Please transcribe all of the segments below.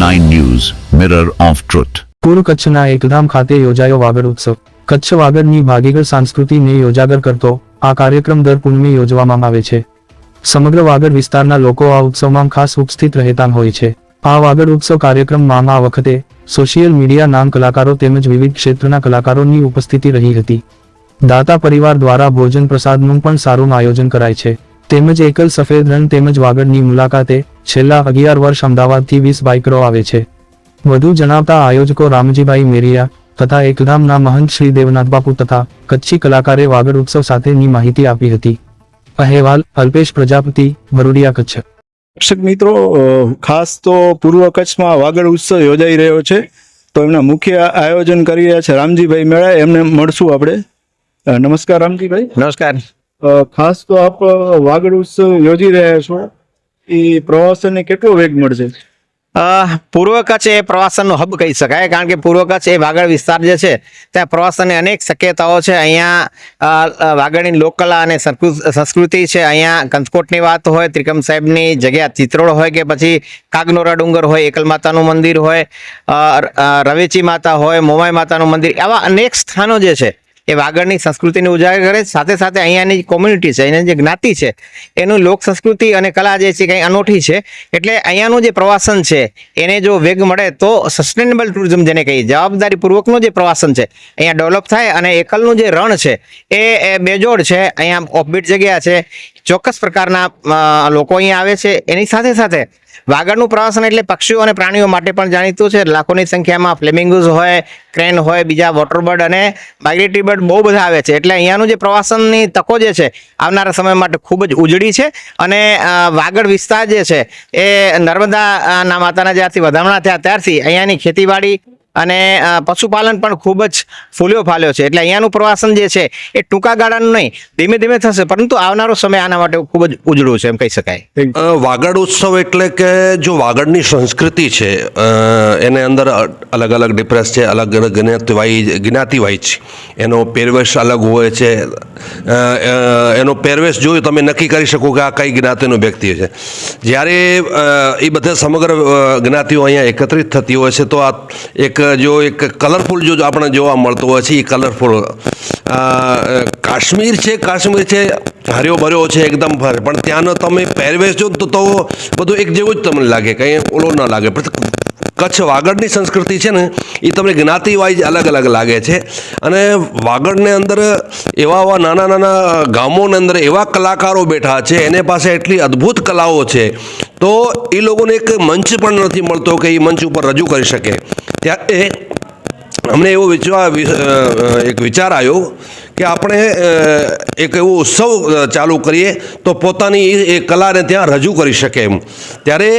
9 News, Mirror of Truth. પૂર્વ કચ્છના એકધામ ખાતે યોજાયો વાગડ ઉત્સવ. કચ્છ વાગડની ભાગીગર સંસ્કૃતિને યોજાગર કરતો આ કાર્યક્રમ દર પૂનમે યોજવામાં આવે છે. સમગ્ર વાગડ વિસ્તારના લોકો આ ઉત્સવમાં ખાસ ઉપસ્થિત રહેતા હોય છે. આ વાગડ ઉત્સવ કાર્યક્રમમાં આ વખતે સોશિયલ મીડિયા નામ કલાકારો તેમજ વિવિધ ક્ષેત્રના કલાકારોની ઉપસ્થિતિ રહી હતી. દાતા પરિવાર દ્વારા ભોજન પ્રસાદનું પણ સારું આયોજન કરાય છે. તેમજ એકલ સફેદ રણ તેમજ વાગડની મુલાકાતે છેલ્લા અગિયાર વર્ષ અમદાવાદથી વીસ બાઇકરો આવે છે. વધુ જણાવતા આયોજકો રામજીભાઈ મેરિયા તથા એકધામના મહંત શ્રી દેવનાથ બાપુ તથા કચ્છી કલાકારે વાગડ ઉત્સવ સાથેની માહિતી આપી હતી. અહેવાલ અલ્પેશ પ્રજાપતિ વરુડિયા કચ્છ. દર્શક મિત્રો ખાસ તો પૂર્વ કચ્છમાં વાગડ ઉત્સવ યોજાઈ રહ્યો છે તો એમના મુખ્ય આયોજન કરી રહ્યા છે રામજીભાઈ મેળા એમને મળશું આપણે. નમસ્કાર રામજીભાઈ. નમસ્કાર. અ, ખાસ તો આપ વાગડ ઉત્સવ યોજી રહ્યા છો. એ પ્રવાસનને કેટલો વેગ મળશે? પૂર્વ કચ્છ એ પ્રવાસનનો હબ કહી શકાય, કારણ કે પૂર્વ કચ્છ એ વાગડ વિસ્તાર જે છે, ત્યાં પ્રવાસનની અનેક શક્યતાઓ છે. અહીંયા વાગડની લોકકલા અને સંસ્કૃ- સંસ્કૃતિ છે. અહીંયા કંચકોટની વાત હોય, ત્રિકમ સાહેબની જગ્યા ચિત્રોડ હોય કે પછી કાગનોરા ડુંગર હોય, એકલ માતાનું મંદિર હોય રવેચી માતા હોય, મોમાઈ માતાનું મંદિર, આવા અનેક સ્થાનો જે છે એ વાગડની સંસ્કૃતિને ઉજાગર કરે સાથે સાથે અહીંયાની કોમ્યુનિટી છે અહીંયાની જે જ્ઞાતિ છે, એનું લોક સંસ્કૃતિ અને કલા જે છે, કંઈ અનોઠી છે. એટલે અહીંયાનું જે પ્રવાસન છે, એને જો વેગ મળે તો સસ્ટેનેબલ ટુરિઝમ જેને કહીએ, જવાબદારીપૂર્વકનું જે પ્રવાસન છે, અહીંયા ડેવલપ થાય અને એકલનું જે રણ છે, એ બેજોડ છે. અહીંયા ઓફબીટ જગ્યા છે. ચોક્કસ પ્રકારના લોકો અહીંયા આવે છે. એની સાથે સાથે વાગડનું પ્રવાસન એટલે પક્ષીઓ અને પ્રાણીઓ માટે પણ જાણીતું છે. લાખોની સંખ્યામાં ફ્લેમિંગોઝ હોય, ક્રેન હોય, બીજા વોટરબર્ડ અને માઇગ્રેટરી બર્ડ બહુ બધા આવે છે. એટલે અહીંયાનું જે પ્રવાસનની તકો જે છે, આવનારા સમય માટે ખૂબ જ ઉજળી છે અને વાગડ વિસ્તાર જે છે, એ નર્મદા ના માતાના જ્યારથી વધામણા થયા ત્યારથી અહીંયાની ખેતીવાડી અને પશુપાલન પણ ખૂબ જ ફૂલ્યો ફાલ્યો છે. એટલે અહીંયાનું પ્રવાસન જે છે એ ટૂંકા ગાળાનું નહીં ધીમે ધીમે થશે. પરંતુ આવનારો સમય આના માટે ખૂબ જ ઉજળું છે એમ કહી શકાય. વાગડ ઉત્સવ એટલે કે જો વાગડની સંસ્કૃતિ છે એને અંદર અલગ અલગ ડિપ્રેસ છે અલગ અલગ જ્ઞાતિવાઈ જ્ઞાતિવાઈ છે. એનો પહેરવેશ અલગ હોય છે. એનો પહેરવેશ જોઈ તમે નક્કી કરી શકો કે આ કઈ જ્ઞાતિનો વ્યક્તિ છે. જ્યારે એ બધા સમગ્ર જ્ઞાતિઓ અહીંયા એકત્રિત થતી હોય છે તો આ એક જો એક કલરફુલ જો આપણે જોવા મળતો હોય છે, એ કલરફુલ કાશ્મીર છે કાશ્મીર છે હર્યો ભર્યો છે એકદમ ફર પણ ત્યાંનો તમે પહેરવેશ જો તો તો બધું એક જેવું જ તમને લાગે. કંઈ ઓલો ન લાગે. કચ્છ વાગડની સંસ્કૃતિ છે ને એ તમને જ્ઞાતિ વાઇઝ અલગ અલગ લાગે છે. અને વાગડને અંદર એવા એવા નાના નાના ગામોની અંદર એવા કલાકારો બેઠા છે, એને પાસે એટલી અદ્ભુત કલાઓ છે, તો એ લોકોને એક મંચ પણ નથી મળતો કે એ મંચ ઉપર રજૂ કરી શકે. ત્યારે અમને એવો વિચાર એક વિચાર આવ્યો કે આપણે એક એવો ઉત્સવ ચાલુ કરીએ તો પોતાની એ કલાને ત્યાં રજૂ કરી શકે એમ. ત્યારે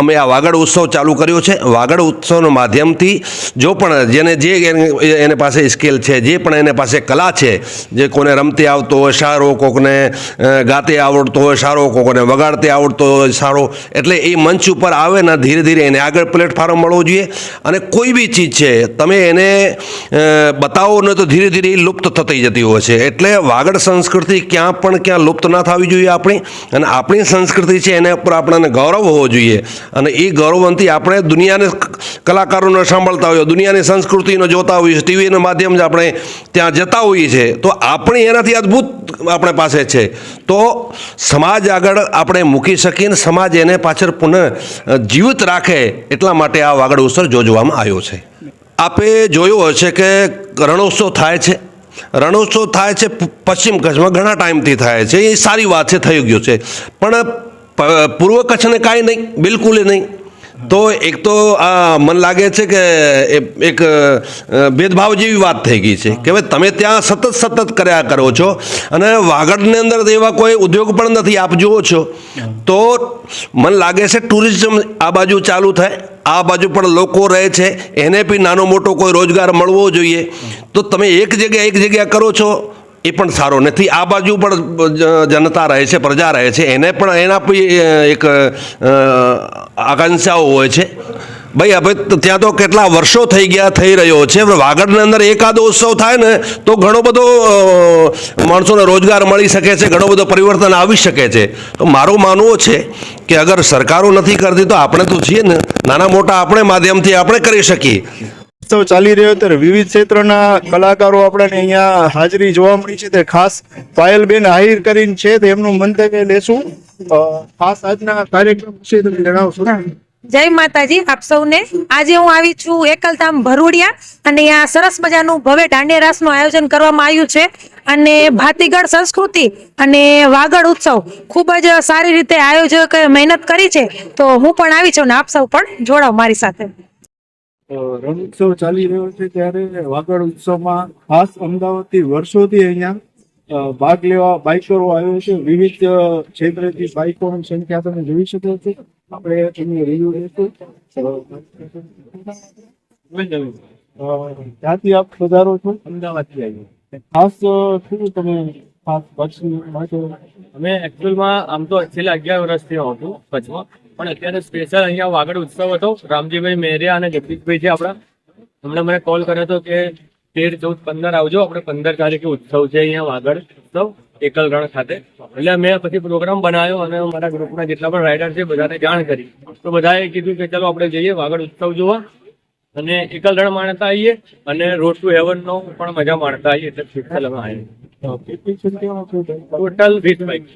અમે આ વાગડ ઉત્સવ ચાલુ કર્યો છે. વાગડ ઉત્સવના માધ્યમથી જો પણ જેને જે એને- પાસે સ્કેલ છે, જે પણ એને પાસે કલા છે, જે કોને રમતે આવતો હોય, સારો કોકને ગાતે આવડતો હોય, સારો કોકને વગાડતે આવડતો હોય, સારો, એટલે એ મંચ ઉપર આવે ને ધીરે ધીરે એને આગળ પ્લેટફોર્મ મળવો જોઈએ. અને કોઈ બી ચીજ છે, તમે એને બતાવો ને તો ધીરે ધીરે એ લુપ્ત થતી જતી હોય છે. એટલે વાગડ સંસ્કૃતિ ક્યાં પણ ક્યાં લુપ્ત ના થવી જોઈએ આપણી. અને આપણી સંસ્કૃતિ છે, એના ઉપર આપણને ગૌરવ હોવો જોઈએ. અને એ ગૌરવંતી આપણે દુનિયાને કલાકારોને સાંભળતા હોઈએ, દુનિયાની સંસ્કૃતિનો જોતા હોઈએ ટીવીના માધ્યમથી આપણે ત્યાં જતા હોઈએ છીએ. તો આપણી એનાથી અદ્ભુત આપણે પાસે છે. તો સમાજ આગળ આપણે મૂકી શકીએ ને સમાજ એને પાછળ પુનઃ, જીવિત રાખે એટલા માટે આ વાગડ ઉત્સવ જોજવામાં આવ્યો છે. આપે જોયું હશે કે રણોત્સવ થાય છે. રણોત્સવ થાય છે પશ્ચિમ કચ્છમાં ઘણા ટાઈમથી થાય છે. એ સારી વાત છે, થઈ ગયું છે. પણ પૂર્વ કચ્છને કાંઈ નહીં, બિલકુલ નહીં. તો એક તો આ મને લાગે છે કે એક ભેદભાવ જેવી વાત થઈ ગઈ છે કે ભાઈ તમે ત્યાં સતત સતત કર્યા કરો છો અને વાગડની અંદર એવા કોઈ ઉદ્યોગ પણ નથી, આપ જુઓ છો. તો મને લાગે છે ટુરિઝમ આ બાજુ ચાલુ થાય, આ બાજુ પણ લોકો રહે છે, એને બી નાનો મોટો કોઈ રોજગાર મળવો જોઈએ. તો તમે એક જગ્યા એક જગ્યા કરો છો એ પણ સારો નથી. આ બાજુ પણ જનતા રહે છે, પ્રજા રહે છે. એને પણ એના એક આકાંક્ષાઓ હોય છે. ભાઈ, હવે ત્યાં તો કેટલા વર્ષો થઈ ગયા, થઈ રહ્યો છે. વાગડની અંદર એકાદો ઉત્સવ થાય ને, તો ઘણો બધો માણસોને રોજગાર મળી શકે છે, ઘણો બધો પરિવર્તન આવી શકે છે. તો મારું માનવું છે કે અગર સરકારો નથી કરતી, તો આપણે તો છીએ ને. નાના મોટા આપણે માધ્યમથી આપણે કરી શકીએ. ઉત્સવ ચાલી રહ્યો ત્યારે વિવિધ ક્ષેત્રના કલાકારો આપણને અહીંયા હાજરી જોવા મળી છે. તે ખાસ પાયલબેન આહિર કરીને છે. તેમનું મંતવ્ય લેશું. ખાસ આજના કાર્યક્રમ વિશે તમે જણાવશો. જય માતાજી આપ સૌને. આજે હું આવી છું એકલધામ ભરૂડિયા અને અહીંયા સરસ મજાનું ભવ્ય દાંડિયા રાસનું આયોજન કરવામાં આવ્યું છે. અને ભાતીગળ સંસ્કૃતિ અને વાગડ ઉત્સવ ખૂબ જ સારી રીતે આયોજક મહેનત કરી છે. તો હું પણ આવી છું અને આપ સૌ પણ જોડાવ મારી સાથે. રણ ઉત્સવ ચાલી રહ્યો છે ત્યારે વાગડ ઉત્સવમાં ખાસ અમદાવાદથી વર્ષોથી અહીંયા ભાગ લેવા બાઇકરો આવ્યો છે. વિવિધ ક્ષેત્રથી બાઇકોની સંખ્યા તમે જોઈ શકો છો. આપણે એની રિવ્યુ લેશું ત્યાંથી આપ પધારો છો, અમદાવાદથી આવ્યો ખાસ શું તમે ખાસ કચ્છ અમે એકચ્યુઅલમાં આમ તો છેલ્લા અગિયાર વર્ષથી હું છું કચ્છમાં પણ અત્યારે સ્પેશિયલ અહીંયા વાગડ ઉત્સવ હતો. રામજીભાઈ મેરિયા અને જગદીશભાઈ છે આપણા. એમણે મને કોલ કર્યો હતો કે તેર ચૌદ પંદર આવજો. આપણે પંદર તારીખે ઉત્સવ છે અહીંયા વાગડ ઉત્સવ એકલ રણ ખાતે. એટલે મેં પછી પ્રોગ્રામ બનાવ્યો અને મારા ગ્રુપના જેટલા પણ રાઇડર છે બધાને જાણ કરી. તો બધાએ કીધું કે ચાલો આપણે જઈએ વાગડ ઉત્સવ જોવા. અને એકલ રણ માણતા આવીએ અને રોડ ટુ હેવન નો પણ મજા માણતા આવીએ એટલે ફિટલ અમે આવીએ? ટોટલ વીસ બાઈક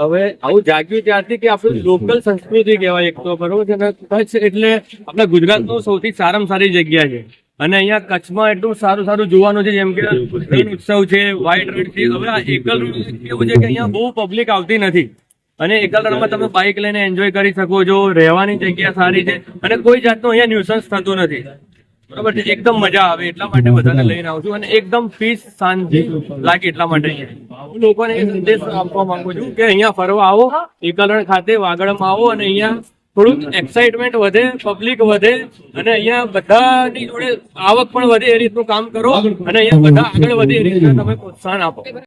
હવે આવું જાગ્યું ત્યારથી કે આપણું લોકલ સંસ્કૃતિ કહેવાય એક તો બરોબર છે? કચ્છ એટલે આપણા ગુજરાતનું સૌથી સારામાં સારી જગ્યા છે. અને અહીંયા કચ્છમાં એટલું સારું સારું જોવાનું છે જેમ કે રણ ઉત્સવ છે વ્હાઈટ રણ છે. હવે આ એકલ રણ કેવું છે કે અહીંયા બહુ પબ્લિક આવતી નથી. અને એકલ રણમાં તમે બાઇક લઈને એન્જોય કરી શકો છો રહેવાની જગ્યા સારી છે. અને કોઈ જાતનું અહીંયા ન્યુસન્સ થતું નથી. બરાબર છે? એકદમ મજા આવે એટલા માટે બધાને લઈને આવું છું. અને એકદમ પીસ શાંતિ લાગે એટલા માટે લોકોને સંદેશ આપવા માંગુ છું કે અહીંયા ફરવા આવો એકલણ ખાતે વાગડમાં આવો અને અહીંયા થોડુંક એક્સાઇટમેન્ટ વધે પબ્લિક વધે અને અહીંયા બધાની જોડે આવક પણ વધે એ રીતનું કામ કરો અને અહીંયા બધા આગળ વધે એ રીતના તમે પ્રોત્સાહન આપો.